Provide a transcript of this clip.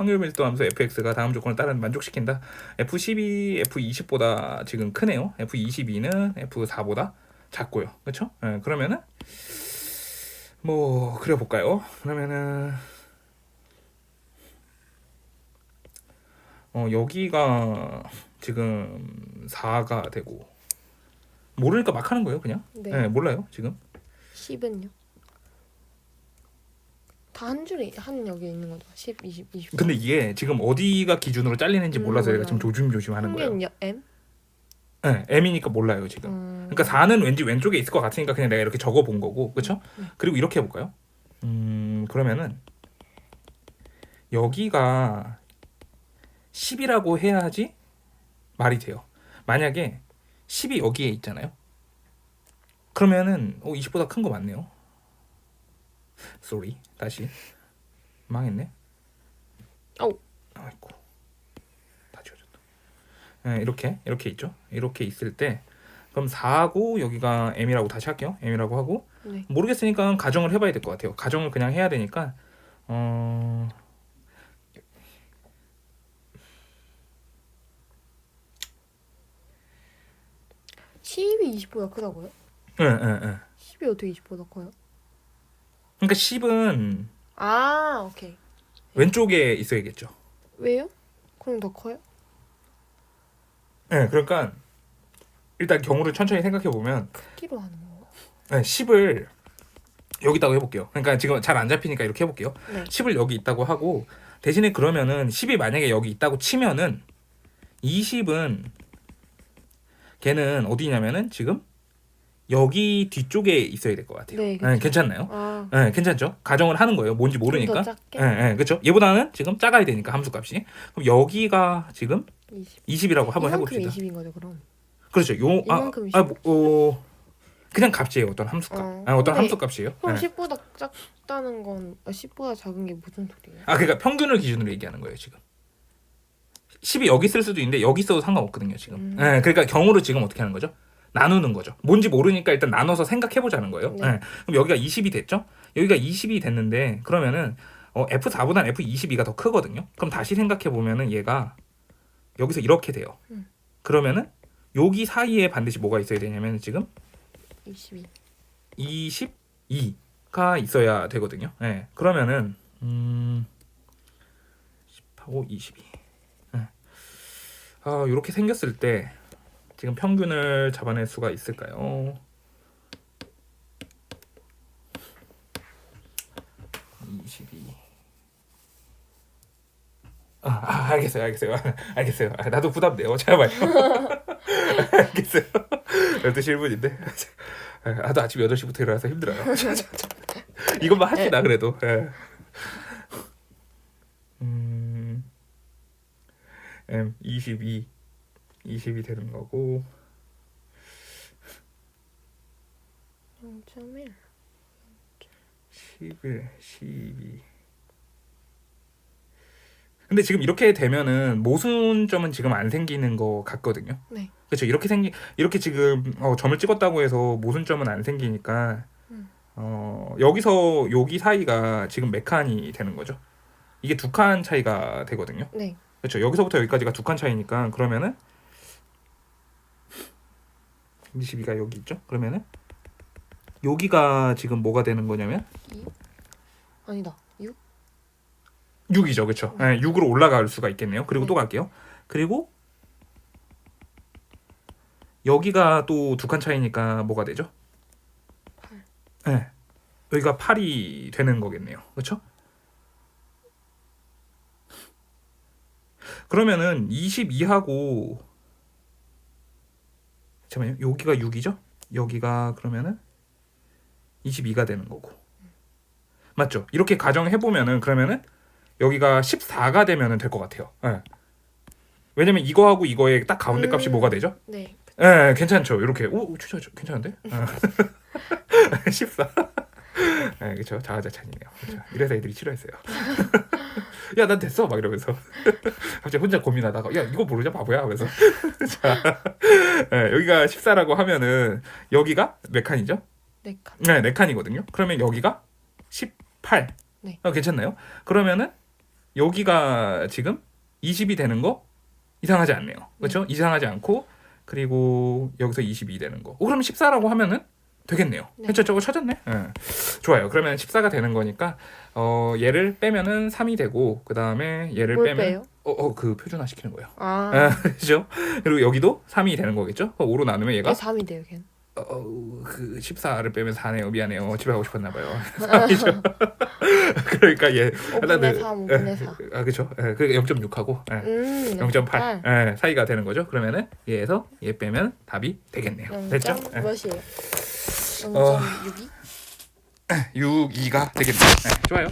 확률 밀도 함수 fx가 다음 조건을 따라 만족시킨다. f12, f20보다 지금 크네요. f22는 f4보다 작고요. 그렇죠? 예, 그러면은 뭐 그려 볼까요? 그러면은 어 여기가 지금 4가 되고 모르니까 막 하는 거예요, 그냥. 네. 예, 몰라요, 지금. 10은요? 다 한 줄에 한 여기 있는 거죠. 10, 20, 20. 근데 이게 지금 어디가 기준으로 잘리는지 음, 몰라서 얘가 지금. 조심조심 하는 거예요. 여- M? 네, M이니까 몰라요 지금. 음. 그러니까 4는 왠지 왼쪽에 있을 것 같으니까 그냥 내가 이렇게 적어 본 거고, 그렇죠? 네. 그리고 이렇게 해볼까요? 음 그러면은 여기가 10이라고 해야지 말이 돼요. 만약에 10이 여기에 있잖아요. 그러면은 어 20보다 큰 거 맞네요. 쏘리 다시 망했네. 어우. 아이고 다 지워졌다. 네, 이렇게 이렇게 있죠. 이렇게 있을 때 그럼 4하고 여기가 m이라고 다시 할게요. m이라고 하고 네. 모르겠으니까 가정을 해봐야 될 것 같아요. 가정을 그냥 해야 되니까 어 10이 20보다 크다고요? 예, 예, 예. 10이 어떻게 20보다 커요? 그러니까 10은 아, 오케이. 왼쪽에 있어야겠죠. 왜요? 그럼 더 커요? 예, 그러니까 일단 경우를 천천히 생각해 보면 크기로 하는 거. 네, 10을 여기다고 해볼게요. 그러니까 지금 잘 안 잡히니까 이렇게 해볼게요. 네. 10을 여기 있다고 하고 대신에 그러면은 10이 만약에 여기 있다고 치면은 20은 걔는 어디냐면은 지금 여기 뒤쪽에 있어야 될 것 같아요. 네, 네, 그쵸. 괜찮나요? 아, 네, 괜찮죠? 가정을 하는 거예요. 뭔지 좀 모르니까. 더 작게? 예, 예, 그렇죠. 얘보다는 지금 작아야 되니까 함수 값이. 그럼 여기가 지금 20. 20이라고 한번 이만큼 해봅시다. 20인 거죠, 그럼. 그렇죠. 요 아, 이만큼 아 뭐, 어, 그냥 값이에요. 어떤 함수 값. 어. 아, 어떤 근데 함수 값이에요. 그럼 네. 10보다 작다는 건 아, 10보다 작은 게 무슨 소리예요? 아 그러니까 평균을 기준으로 얘기하는 거예요 지금 10이 여기 있을 수도 있는데 여기 있어도 상관없거든요 지금 음. 예, 그러니까 경우를 지금 어떻게 하는 거죠 나누는 거죠 뭔지 모르니까 일단 나눠서 생각해 보자는 거예요 네. 예, 그럼 여기가 20이 됐죠 여기가 20이 됐는데 그러면은 어, F4보다는 F22가 더 크거든요 그럼 다시 생각해 보면은 얘가 여기서 이렇게 돼요 음. 그러면은 여기 사이에 반드시 뭐가 있어야 되냐면 지금 22. 22가 있어야 되거든요. 예. 그러면은 음 10하고 22. 예. 아, 이렇게 생겼을 때 지금 평균을 잡아낼 수가 있을까요? 22. 아, 아 알겠어요, 알겠어요, 알겠어요. 아, 나도 부담돼요. 잘 봐요. 알겠어요. 12시 1분인데. 아, 나도 아침 8시부터 일어나서 힘들어요. 이것만 합시다 그래도. 예. 음, M 22 20이 되는 거고 0.1. 11 12 근데 지금 이렇게 되면은 모순점은 지금 안 생기는 것 같거든요. 네. 그렇죠. 이렇게 생기 이렇게 지금 어, 점을 찍었다고 해서 모순점은 안 생기니까 음. 어, 여기서 여기 사이가 지금 몇 칸이 되는 거죠. 이게 두 칸 차이가 되거든요. 네. 그렇죠. 여기서부터 여기까지가 두 칸 차이니까 그러면은 22가 여기 있죠. 그러면은 여기가 지금 뭐가 되는 거냐면 아니다. 6? 6이죠. 그렇죠. 네, 6으로 올라갈 수가 있겠네요. 그리고 또 갈게요. 그리고 여기가 또 두 칸 차이니까 뭐가 되죠? 8. 네. 여기가 8이 되는 거겠네요. 그렇죠? 그러면은 22하고 잠깐만요. 여기가 6이죠? 여기가 그러면은 22가 되는 거고. 맞죠? 이렇게 가정해 보면은 그러면은 여기가 14가 되면은 될 것 같아요. 예. 왜냐면 이거하고 이거의 딱 가운데 값이 음. 뭐가 되죠? 네. 예, 괜찮죠. 이렇게 오, 괜찮은데? 어. 14. 예, 그렇죠. 자아자찬이네요. 그렇죠. 이래서 애들이 싫어했어요. 야, 난 됐어. 막 이러면서 갑자기 혼자 고민하다가 야, 이거 모르냐 바보야 하면서 자, 예, 여기가 14라고 하면은 여기가 몇 칸이죠? 네 칸. 네, 네 칸이거든요. 그러면 여기가 18. 네. 어, 괜찮나요? 그러면은 여기가 지금 20이 되는 거 이상하지 않네요. 그렇죠? 이상하지 않고 그리고 여기서 22 되는 거. 어, 그럼 14라고 하면은 되겠네요. 네. 저거 찾았네. 예. 좋아요. 그러면 14가 되는 거니까 어 얘를 빼면은 3이 되고 그 다음에 얘를 뭘 빼면 빼요? 어 어 그 표준화 시키는 거예요. 아, 아, 그렇죠? 그리고 여기도 3이 되는 거겠죠? 5로 나누면 얘가 얘 3이 돼요, 걔는. 어, 어, 그 14를 빼면 4네요. 미안해요. 집에 가고 싶었나 봐요. 3이죠. 그러니까 얘 5분의 3, 5분의 4. 아 그렇죠. 예, 그 0.6하고 예, 음, 0.8 예, 사이가 되는 거죠. 그러면은 얘에서 얘 빼면 답이 되겠네요. 0. 됐죠? 예. 몇이에요? 어. 0.62? 6, 2가 되겠네요. 예, 좋아요.